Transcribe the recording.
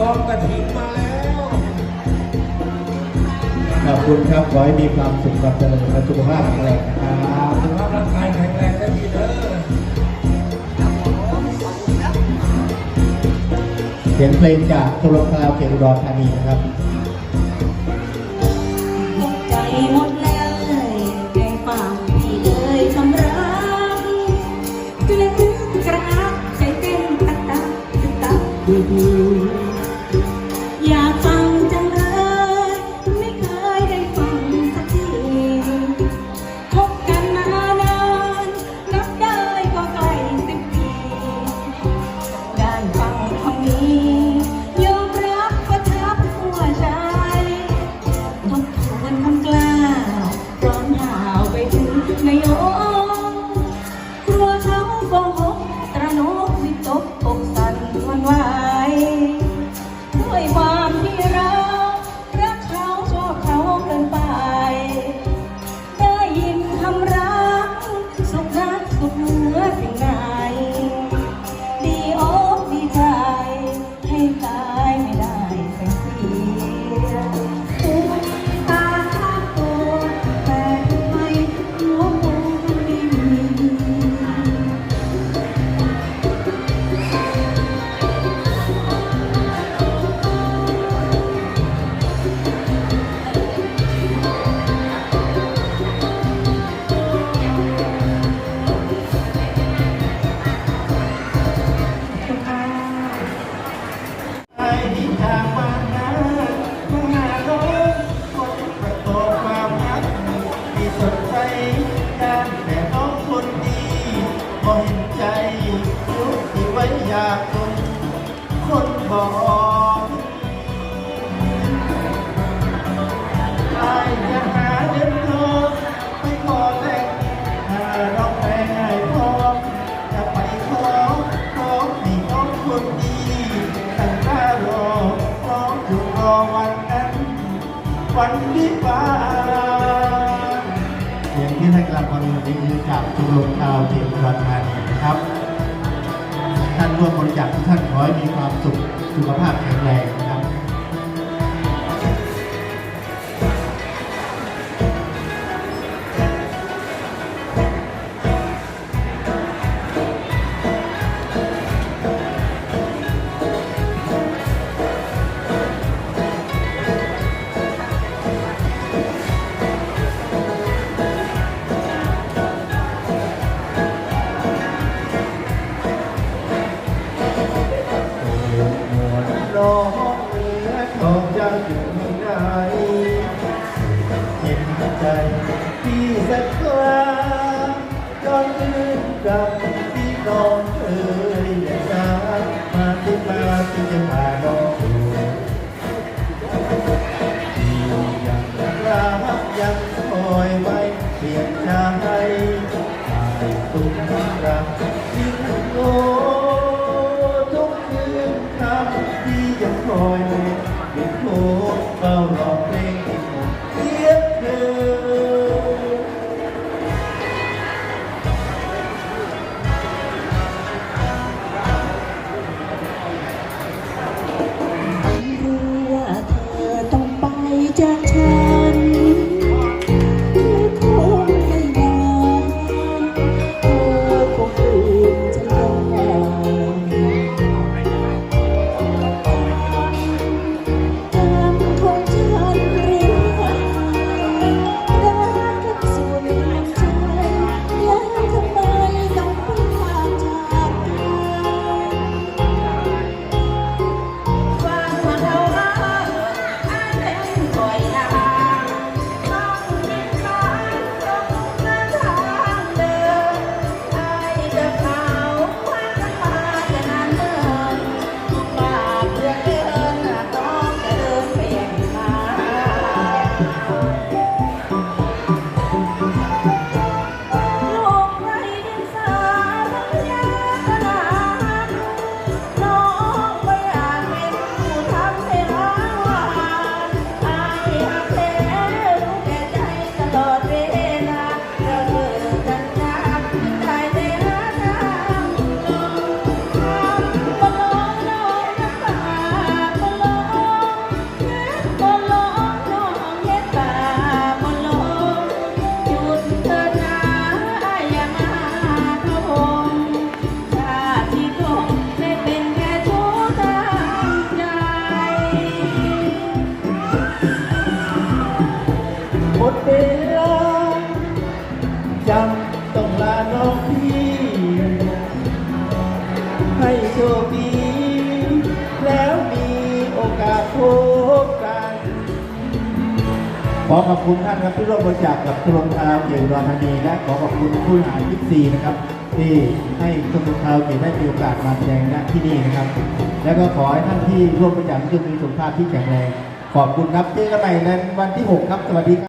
กองกระถิ่นมาแล้ว ขอบคุณครับ ขอให้มีความสุขควาเจริญและสุขภาพแข็งแรงนะครับสุขภาพร่างกายแข็งแรงและดีเด้อเสียงเพลงจากโทรคาราโอเกะยรตอุดรธานีนะครับ ขอให้มีความสุขสุขภาพแข็งแรง น้องเหนือทองจยู่ที่ไหนเห็นใจที่สักครั้าจนลืมกับ Illinois จำต้องลาน้องพี่ ให้โชคดี แล้วมีโอกาสพบกัน ขอขอบคุณท่านครับที่ร่วมบริจาคกับชมรมคาราโอเกะอุดรธานีและขอขอบคุณผู้หารยิปซีนะครับ ที่ให้ชมรมคาราโอเกะได้มีโอกาสมาแสดงณที่นี่นะครับ แล้วก็ขอให้ท่านที่ร่วมบริจาคทุกท่านมีสุขภาพที่แข็งแรง ขอบคุณครับเจอกันใหม่ในวันที่ 6 ครับ สวัสดีครับ